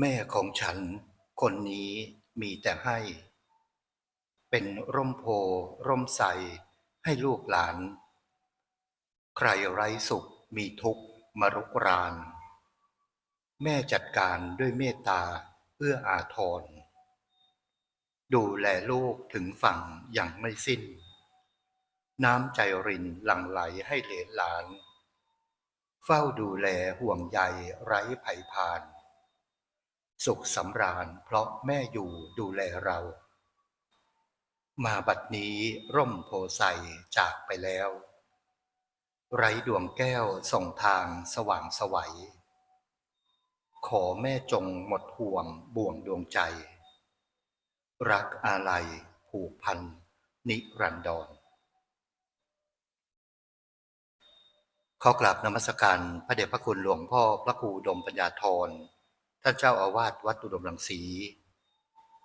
แม่ของฉันคนนี้มีแต่ให้ เป็นร่มโพร่มใสให้ลูกหลาน ใครไร้สุขมีทุกข์มารุกราน แม่จัดการด้วยเมตตาเอื้ออาทร ดูแลลูกถึงฝั่งอย่างไม่สิ้น น้ำใจรินหลั่งไหลให้เหลนหลาน เฝ้าดูแลห่วงใยไร้ไผ่พาน สุขสำราญเพราะแม่อยู่ดูแลเรา มาบัดนี้ร่มโพไซจากไปแล้ว ไร้ดวงแก้วส่งทางสว่างสวัย ขอแม่จงหมดห่วงบ่วงดวงใจ รักอาลัยผูกพัน นิรันดรขอกราบนมัสการพระเดชพระคุณหลวงพ่อพระครูดมปัญญาธร ท่านเจ้าอาวาสวัดอุดมรังสี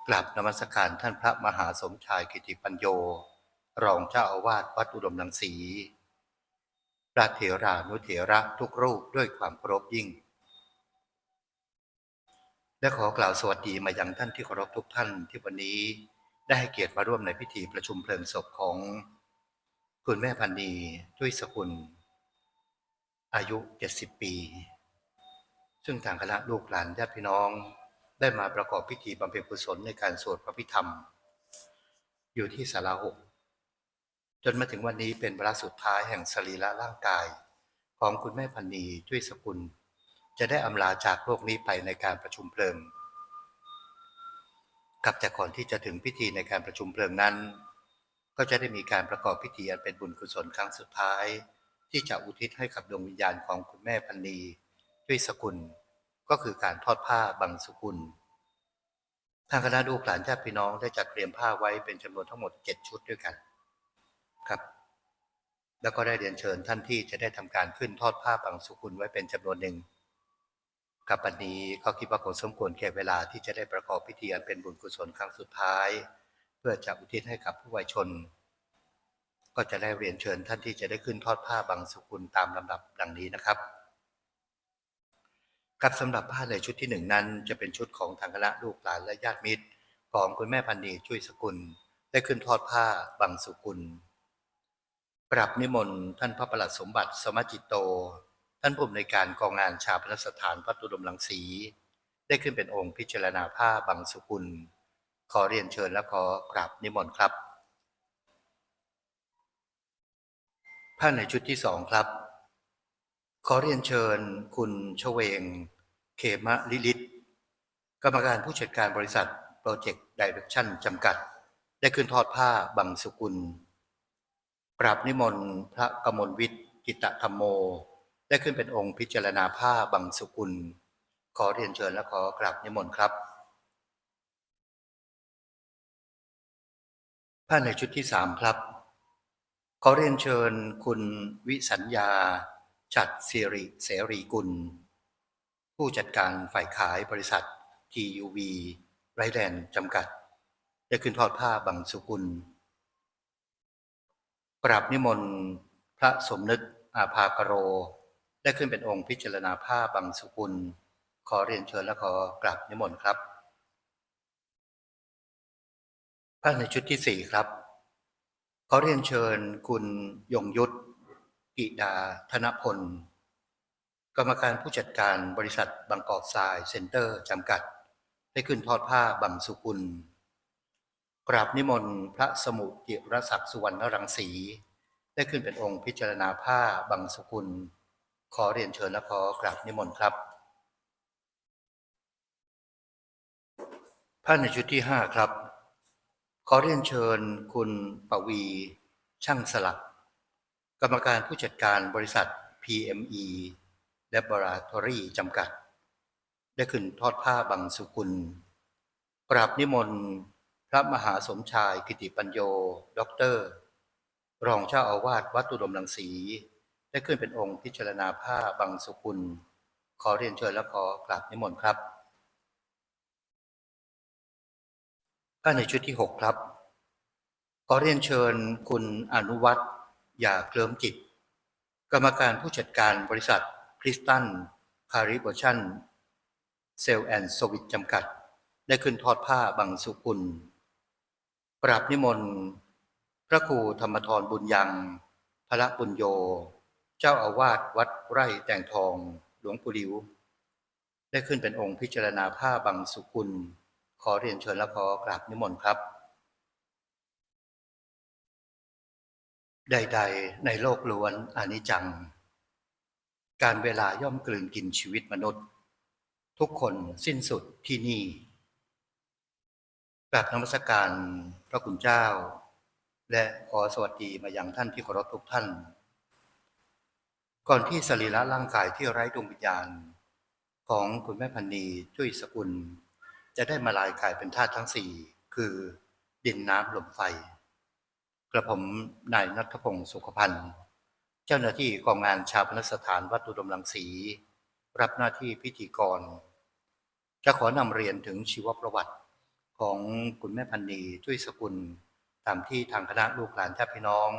กราบนมัสการท่านพระมหาสมชายกิติปัญโย รองเจ้าอาวาสวัดอุดมรังสีพระเถรานุเถระทุกรูปด้วยความเคารพยิ่ง และขอกล่าวสวัสดีมายังท่านที่เคารพทุกท่านที่วันนี้ได้ให้เกียรติมาร่วมในพิธีประชุมเพลิงศพของ คุณแม่พันนีจุ้ยสกุล อายุ 70 ปี ซึ่งทางคณะลูกหลานญาติพี่น้องได้มาประกอบพิธีบำเพ็ญกุศลในการสวดพระพิธรรม อยู่ที่ศาลาหกจนมาถึงวันนี้เป็นเวลาสุดท้ายแห่งสรีระร่างกาย ของคุณแม่พันนีจุ้ยสกุล จะได้อำลาจากโลกนี้ไปในการประชุมเพลิงกับแต่ก่อนที่จะถึงพิธีในการประชุมเพลิงนั้น ก็จะได้มีการประกอบพิธีอันเป็นบุญกุศลครั้งสุดท้าย ที่จะอุทิศให้กับดวงวิญญาณของคุณแม่พันนี ด้วยสกุลก็คือการทอดผ้าบังสุกุล ทางคณะลูกหลานญาติพี่น้องได้จัดเตรียมผ้าไว้เป็นจำนวนทั้งหมด 7 ชุดด้วยกันครับ แล้วก็ได้เรียนเชิญท่านที่จะได้ทำการขึ้นทอดผ้าบังสุกุลไว้เป็นจำนวนหนึ่งกับวันนี้ก็คิดว่าคงสมควรแก่เวลาที่จะได้ประกอบพิธีอันเป็นบุญกุศลครั้งสุดท้าย เพื่อจะอุทิศให้กับผู้วัยชน ก็จะได้เรียนเชิญท่านที่จะได้ขึ้นทอดผ้าบางสุกุลตามลำดับดังนี้นะครับ กับสำหรับผ้าในชุดที่หนึ่งนั้น จะเป็นชุดของทางคณะลูกหลานและญาติมิตร ของคุณแม่พันนีช่วยสกุล ได้ขึ้นทอดผ้าบางสุกุลปรับนิมนต์ท่านพระประหลัดสมบัติสมจิตโต ท่านผู้อำนวยการกองงานชาพนสถานวัดอุดมรังสี ได้ขึ้นเป็นองค์พิจารณาผ้าบางสุกุล ขอเรียนเชิญและขอกราบนิมนต์ครับผ้าในชุดที่สองครับ ขอเรียนเชิญคุณชเวง เขมะลิลิต กรรมการผู้จัดการบริษัทโปรเจกต์ดิเรกชั่นจำกัด ได้ขึ้นทอดผ้าบังสุกุลปราบนิมนต์พระกมลวิทย์กิตธรรมโม ได้ขึ้นเป็นองค์พิจารณาผ้าบังสุกุล ขอเรียนเชิญและขอกราบนิมนต์ครับผ้าในชุดที่สามครับ ขอเรียนเชิญคุณวิสัญญา จัดสิริเสรีกุล ผู้จัดการฝ่ายขายบริษัท TUV ไรแลนด์จำกัด ได้ขึ้นทอดผ้าบังสุกุล กราบนิมนต์พระสมนึกอาภากโร ได้ขึ้นเป็นองค์พิจารณาผ้าบังสุกุล ขอเรียนเชิญและขอกราบนิมนต์ครับผ้าในชุดที่สี่ครับขอเรียนเชิญคุณยงยุทธ กิดาธนพล กรรมการผู้จัดการบริษัทบางกอกทรายเซ็นเตอร์จำกัด ได้ขึ้นทอดผ้าบังสุกุล กราบนิมนต์พระสมุจิรศักดิ์สุวรรณรังสี ได้ขึ้นเป็นองค์พิจารณาผ้าบังสุกุล ขอเรียนเชิญและขอกราบนิมนต์ครับผ้าในชุดที่ห้าครับ ขอเรียนเชิญคุณปวีช่างสลัก กรรมการผู้จัดการบริษัท PME Laboratory จำกัด ได้ขึ้นทอดผ้าบังสุกุล กราบนิมนต์พระมหาสมชายกิติปัญโยด็อกเตอร์ รองเจ้าอาวาสวัดตุดมรังสี ได้ขึ้นเป็นองค์พิจารณาผ้าบังสุกุล ขอเรียนเชิญและขอกราบนิมนต์ครับผ้าในชุดที่ 6 ครับ ขอเรียนเชิญคุณอนุวัตร อย่าเคลิมจิต กรรมการผู้จัดการบริษัทคริสตันคาริบอชันเซลแอนด์สวิตจำกัด ได้ขึ้นทอดผ้าบังสุกุลกราบนิมนต์ พระครูธรรมทรบุญยังพระบุญโย เจ้าอาวาสวัดไร่แต่งทองหลวงปู่หลิว ได้ขึ้นเป็นองค์พิจารณาผ้าบังสุกุล ขอเรียนเชิญและขอกราบนิมนต์ครับ ใด ๆ ในโลกล้วนอนิจจัง การเวลาย่อมกลืนกินชีวิตมนุษย์ ทุกคนสิ้นสุดที่นี่กราบนมัสการพระคุณเจ้า และขอสวัสดีมายังท่านที่เคารพทุกท่าน ก่อนที่สรีระร่างกายที่ไร้ดวงวิญญาณ ของคุณแม่พันนีจุ้ยสกุล จะได้มาลายกายเป็นธาตุทั้งสี่คือดินน้ำลมไฟ กระผมนายนัทพงศ์สุขพันธ์ เจ้าหน้าที่กองงานชาปนสถานวัดอุดมรังสี รับหน้าที่พิธีกร จะขอนำเรียนถึงชีวประวัติของคุณแม่พันนีจุ้ยสกุล ตามที่ทางคณะลูกหลานญาติพี่น้อง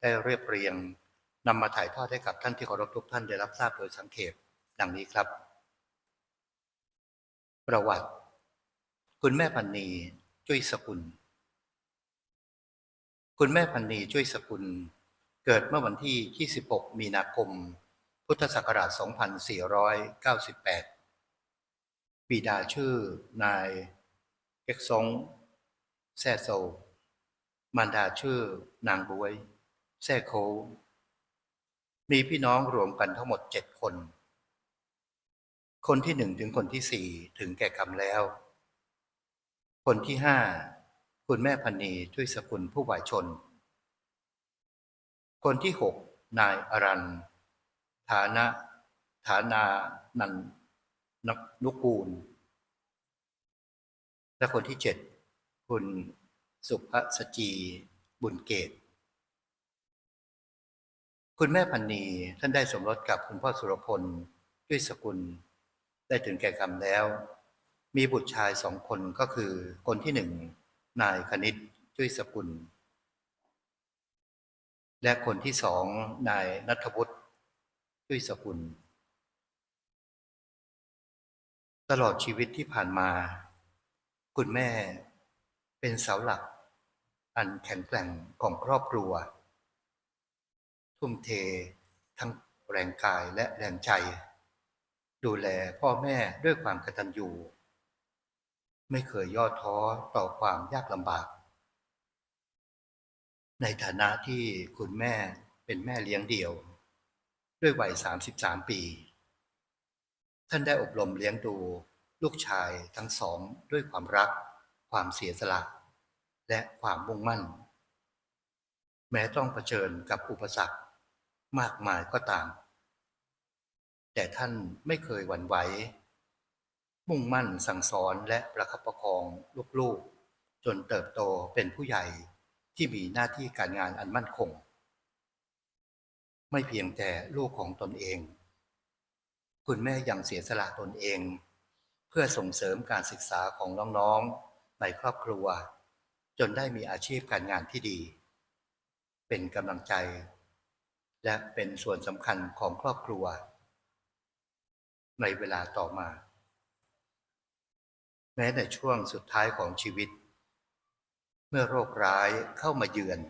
ได้เรียบเรียงนำมาถ่ายทอดให้กับท่านที่เคารพทุกท่านได้รับทราบโดยสังเขปดังนี้ครับ ประวัติ คุณแม่พันนีจุ้ยสกุล คุณแม่พันนีจุ้ยสกุล เกิดเมื่อวันที่ 26 มีนาคม พุทธศักราช 2498 บิดาชื่อนายเอกซงแซ่โซ มารดาชื่อนางบวย แซ่โค มีพี่น้องรวมกันทั้งหมดเจ็ดคน คนที่หนึ่งถึงคนที่สี่ถึงแก่กรรมแล้ว คนที่ห้า คุณแม่พันนีช่วยสกุลผู้วายชน คนที่หกนายอรันฐานะ ฐานานันนนุกูล และคนที่เจ็ดคุณสุภสจีบุญเกต คุณแม่พันนีท่านได้สมรสกับคุณพ่อสุรพลด้วยสกุล ได้ถึงแก่กรรมแล้ว มีบุตรชายสองคนก็คือคนที่หนึ่ง นายคณิตจุ้ยสกุล และคนที่สองนายนัทวุฒิจุ้ยสกุล ตลอดชีวิตที่ผ่านมา คุณแม่เป็นเสาหลัก อันแข็งแกร่งของครอบครัว ทุ่มเททั้งแรงกายและแรงใจ ดูแลพ่อแม่ด้วยความกตัญญู ไม่เคยย่อท้อต่อความยากลำบาก ในฐานะที่คุณแม่เป็นแม่เลี้ยงเดี่ยว ด้วยวัย 33 ปี ท่านได้อบรมเลี้ยงดูลูกชายทั้งสองด้วยความรัก ความเสียสละ และความมุ่งมั่น แม้ต้องเผชิญกับอุปสรรคมากมายก็ตาม แต่ท่านไม่เคยหวั่นไหว มุ่งมั่นสั่งสอนและประคับประคองลูกๆ จนเติบโตเป็นผู้ใหญ่ที่มีหน้าที่การงานอันมั่นคง ไม่เพียงแต่ลูกของตนเอง คุณแม่ยังเสียสละตนเอง เพื่อส่งเสริมการศึกษาของน้องๆในครอบครัว จนได้มีอาชีพการงานที่ดี เป็นกำลังใจ และเป็นส่วนสำคัญของครอบครัว ในเวลาต่อมา แม้ในช่วงสุดท้ายของชีวิต เมื่อโรคร้ายเข้ามาเยือน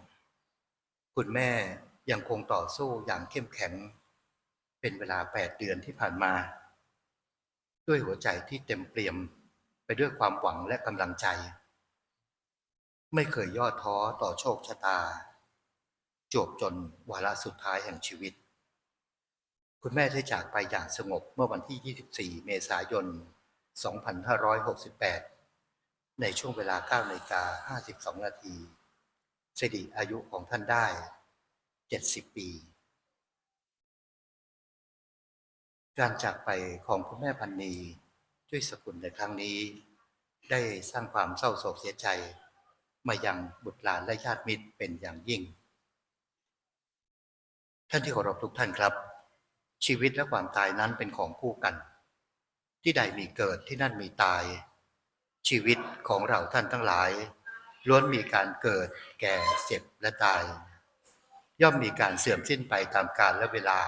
คุณแม่ยังคงต่อสู้อย่างเข้มแข็ง เป็นเวลา 8 เดือนที่ผ่านมา ด้วยหัวใจที่เต็มเปี่ยมไปด้วยความหวังและกำลังใจ ไม่เคยย่อท้อต่อโชคชะตาจบจนวาระสุดท้ายแห่งชีวิต คุณแม่ได้จากไปอย่างสงบเมื่อวันที่ 24 เมษายน 2568 ในช่วงเวลา9นาฬิกา52 นาทีสิริอายุของท่านได้ 70 ปี การจากไปของคุณแม่พันนีด้วยสกุลในครั้งนี้ ได้สร้างความเศร้าโศกเสียใจ มายังบุตรหลานและญาติมิตรเป็นอย่างยิ่ง ท่านที่เคารพทุกท่านครับ ชีวิตและความตายนั้นเป็นของคู่กัน ที่ใดมีเกิดที่นั่นมีตาย ชีวิตของเราท่านทั้งหลาย ล้วนมีการเกิดแก่เจ็บและตาย ย่อมมีการเสื่อมสิ้นไปตามกาลและเวลา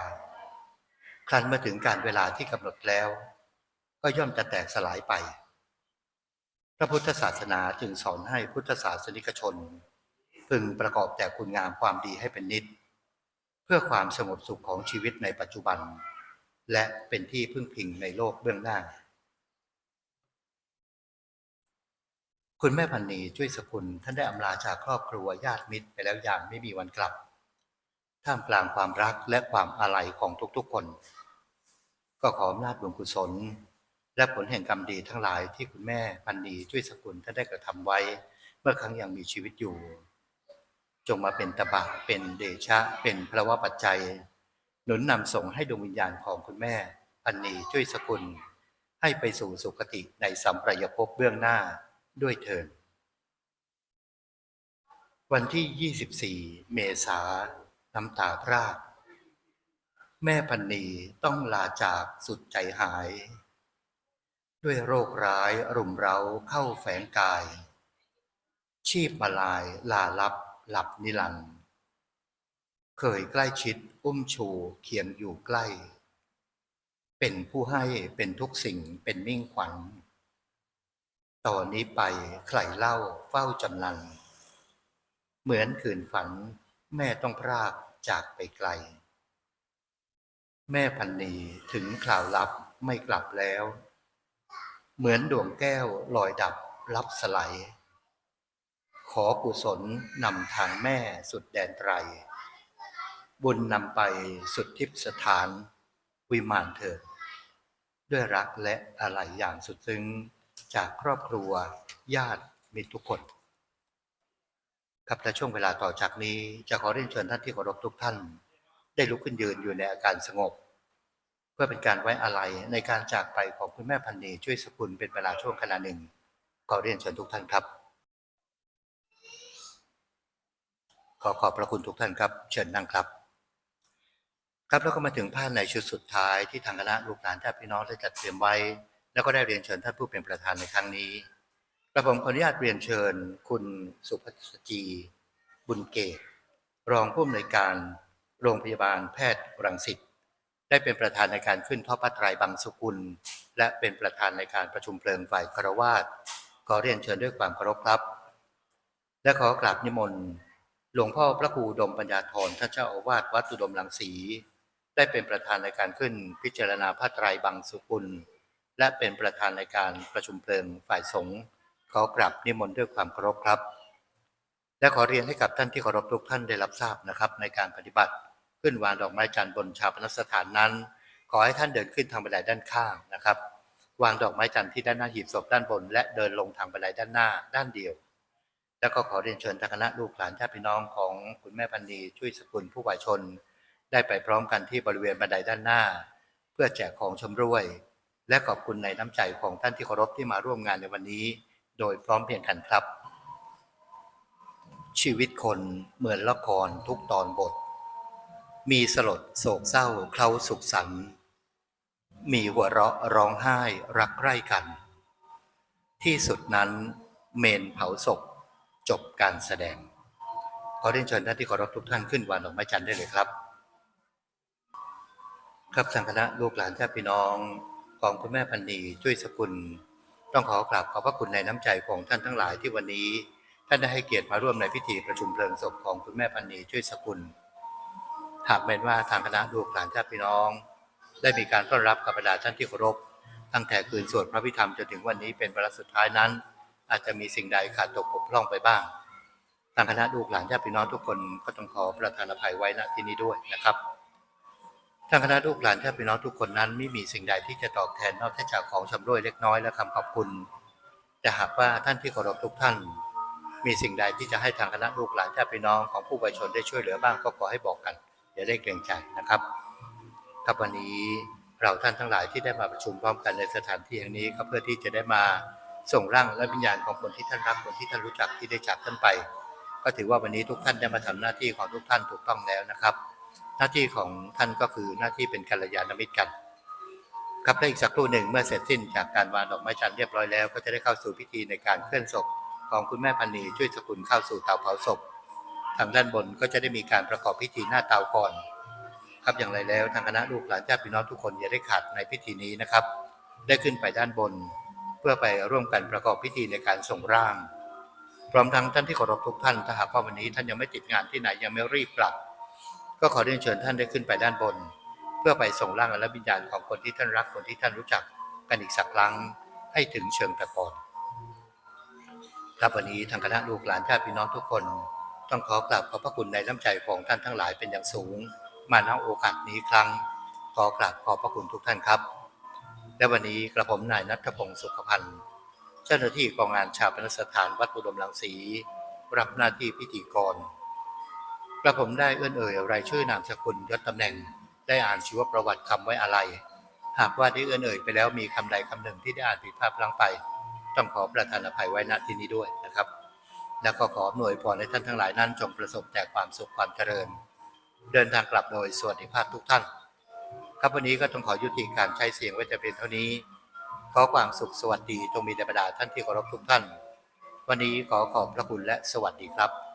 ครั้นมาถึงการเวลาที่กำหนดแล้ว ก็ย่อมจะแตกสลายไป พระพุทธศาสนาจึงสอนให้พุทธศาสนิกชน พึงประกอบแต่คุณงามความดีให้เป็นนิด เพื่อความสงบสุขของชีวิตในปัจจุบัน และเป็นที่พึ่งพิงในโลกเบื้องหน้า คุณแม่พันนีช่วยสกุลท่านได้อำลาจากครอบครัวญาติมิตรไปแล้วอย่างไม่มีวันกลับ ท่ามกลางความรักและความอาลัยของทุกๆคน ก็ขออำนาจบุญกุศล และผลแห่งกรรมดีทั้งหลายที่คุณแม่พันนีช่วยสกุลท่านได้กระทำไว้ เมื่อครั้งยังมีชีวิตอยู่ จงมาเป็นตบะเป็นเดชะเป็นพระวปัจจัย หนุนนำส่งให้ดวงวิญญาณของคุณแม่พันนีช่วยสกุล ให้ไปสู่สุคติในสัมปรายภพเบื้องหน้าด้วยเถิดวันที่ 24 เมษา น้ำตาพรากแม่พันนีต้องลาจากสุดใจหาย ด้วยโรคร้ายรุมเร้าเข้าแฝงกาย ชีพมาลายลาลับหลับนิรันดร์ เคยใกล้ชิด อุ้มชูเคียงอยู่ใกล้ เป็นผู้ให้เป็นทุกสิ่งเป็นมิ่งขวัญต่อนนี้ไปใครเล่าเฝ้าจำนัน เหมือนคืนฝันแม่ต้องพรากจากไปไกล แม่พันนีถึงคราวลับไม่กลับแล้ว เหมือนดวงแก้วลอยดับลับสลด์ขอกุศลนำทางแม่สุดแดนไตร บุญนำไปสุดทิพสถานวิมานเถิด ด้วยรักและอะไรอย่างสุดซึ้งจากครอบครัวญาติมิตรทุกคน ครับและช่วงเวลาต่อจากนี้จะขอเรียนเชิญท่านที่เคารพทุกท่าน ได้ลุกขึ้นยืนอยู่ในอาการสงบ เพื่อเป็นการไว้อาลัยในการจากไปของคุณแม่พันนีช่วยสกุลเป็นเวลาช่วงขณะหนึ่งขอเรียนเชิญทุกท่านครับ ขอขอบพระคุณทุกท่านครับ เชิญนั่งครับ ครับแล้วก็มาถึงภาพในชุดสุดท้ายที่ทางคณะลูกหลานญาติพี่น้องได้จัดเตรียมไว้ แล้วก็ได้เรียนเชิญท่านผู้เป็นประธานในครั้งนี้กระผมขออนุญาตเรียนเชิญ คุณสุภัสจีบุญเกตรองผู้อำนวยการโรงพยาบาลแพทย์รังสิตได้เป็นประธานในการขึ้นทอดพระไตรบางสุกุล และเป็นประธานในการประชุมเพลิงฝ่ายคารวาสขอเรียนเชิญด้วยความเคารพครับ และขอกราบนิมนต์ หลวงพ่อพระครูดมปัญญาธรท่านเจ้าอาวาสวัดอุดมรังสี ได้เป็นประธานในการขึ้นพิจารณาพระไตรบางสุกุล และเป็นประธานในการประชุมเพลิงฝ่ายสงฆ์ขอกราบนิมนต์ด้วยความเคารพครับ และขอเรียนให้กับท่านที่เคารพทุกท่านได้รับทราบนะครับ ในการปฏิบัติขึ้นวางดอกไม้จันทร์บนชาปนสถานนั้น ขอให้ท่านเดินขึ้นทางบันไดด้านข้างนะครับ วางดอกไม้จันทร์ที่ด้านหน้าหีบศพด้านบน และเดินลงทางบันไดด้านหน้าด้านเดียว แล้วก็ขอเรียนเชิญทางคณะลูกหลานญาติพี่น้องของคุณแม่พันนีช่วยสกุลผู้วายชน ได้ไปพร้อมกันที่บริเวณบันไดด้านหน้า เพื่อแจกของชำร่วย และขอบคุณในน้ำใจของท่านที่เคารพที่มาร่วมงานในวันนี้ โดยพร้อมเพียงกันครับ ชีวิตคนเหมือนละครทุกตอนบท มีสลดโศกเศร้าเคล้าสุขสันต์มีหัวเราะร้องไห้รักใคร่กัน ที่สุดนั้นเมนเผาศพจบการแสดงขอเรียนเชิญท่านที่เคารพทุกท่านขึ้นวางดอกไม้จันทร์ได้เลยครับ ครับทางคณะลูกหลานญาติพี่น้องของคุณแม่พันนีช่วยสกุล ต้องขอกราบขอบพระคุณในน้ำใจของท่านทั้งหลายที่วันนี้ ท่านได้ให้เกียรติมาร่วมในพิธีประชุมเพลิงศพของคุณแม่พันนีช่วยสกุล หากเป็นว่าทางคณะลูกหลานญาติพี่น้อง ได้มีการต้อนรับกับบรรดาท่านที่เคารพ ตั้งแต่คืนสวดพระพิธรรมจนถึงวันนี้เป็นเวลาสุดท้ายนั้น อาจจะมีสิ่งใดขาดตกบกพร่องไปบ้างทางคณะลูกหลานญาติพี่น้องทุกคนก็ต้องขอประทานอภัยไว้ณที่นี้ด้วยนะครับ ทางคณะลูกหลานญาติพี่น้องทุกคนนั้นไม่มีสิ่งใดที่จะตอบแทนนอกจากของชำร่วยเล็กน้อยและคำขอบคุณ แต่หากว่าท่านที่เคารพทุกท่าน มีสิ่งใดที่จะให้ทางคณะลูกหลานญาติพี่น้องของผู้บริชนได้ช่วยเหลือบ้างก็ขอให้บอกกัน อย่าได้เกรงใจนะครับครับวันนี้เราท่านทั้งหลายที่ได้มาประชุมพร้อมกันในสถานที่แห่งนี้ก็เพื่อที่จะได้มาส่งร่างและวิญญาณของคนที่ท่านรักคนที่ท่านรู้จักที่ได้จากท่านไป ก็ถือว่าวันนี้ทุกท่านได้มาทำหน้าที่ของทุกท่านถูกต้องแล้วนะครับ หน้าที่ของท่านก็คือหน้าที่เป็นกัลยาณมิตรกัน ครับและอีกสักครู่หนึ่งเมื่อเสร็จสิ้นจากการวางดอกไม้จันทร์เรียบร้อยแล้วก็จะได้เข้าสู่พิธีในการเคลื่อนศพของคุณแม่พันนีช่วยสกุลเข้าสู่เตาเผาศพ ทางด้านบนก็จะได้มีการประกอบพิธีหน้าเตาก่อน ครับอย่างไรแล้วทางคณะลูกหลานญาติพี่น้องทุกคนอย่าได้ขาดในพิธีนี้นะครับ ได้ขึ้นไปด้านบน เพื่อไปร่วมกันประกอบพิธีในการส่งร่าง พร้อมทั้งท่านที่เคารพทุกท่านถ้าหากว่าวันนี้ท่านยังไม่ติดงานที่ไหนยังไม่รีบกลับ ก็ขอเรียนเชิญท่านได้ขึ้นไปด้านบน เพื่อไปส่งร่างและวิญญาณของคนที่ท่านรักคนที่ท่านรู้จักกันอีกสักครั้งให้ถึงเชิงตะกอนครับวันนี้ทางคณะลูกหลานญาติพี่น้องทุกคน ต้องขอกราบขอบพระคุณในน้ำใจของท่านทั้งหลายเป็นอย่างสูง มาณโอกาสนี้ครั้งขอกราบขอบพระคุณทุกท่านครับ และวันนี้กระผมนายนัทพงศ์สุขพันธ์เจ้าหน้าที่กองงานชาปนสถานวัดอุดมรังสี รับหน้าที่พิธีกร กระผมได้เอื้อนเอ่ยรายชื่อนามสกุลยศตำแหน่ง ได้อ่านชีวประวัติคำไว้อะไร หากว่าได้เอื้อนเอ่ยไปแล้วมีคำใดคำหนึ่งที่ได้อ่านผิดพลาดพลังไป ต้องขอประทานอภัยไว้ณที่นี้ด้วยนะครับ แล้วก็ขอหน่วยพรให้ท่านทั้งหลายนั้น จงประสบแต่ความสุขความเจริญ เดินทางกลับโดยสวัสดิภาพทุกท่าน ครับวันนี้ก็ต้องขอยุติการใช้เสียงไว้แต่เพียงเท่านี้ ขอความสุขสวัสดีจงมีแด่บรรดาท่านที่เคารพทุกท่าน วันนี้ขอขอบพระคุณและสวัสดีครับ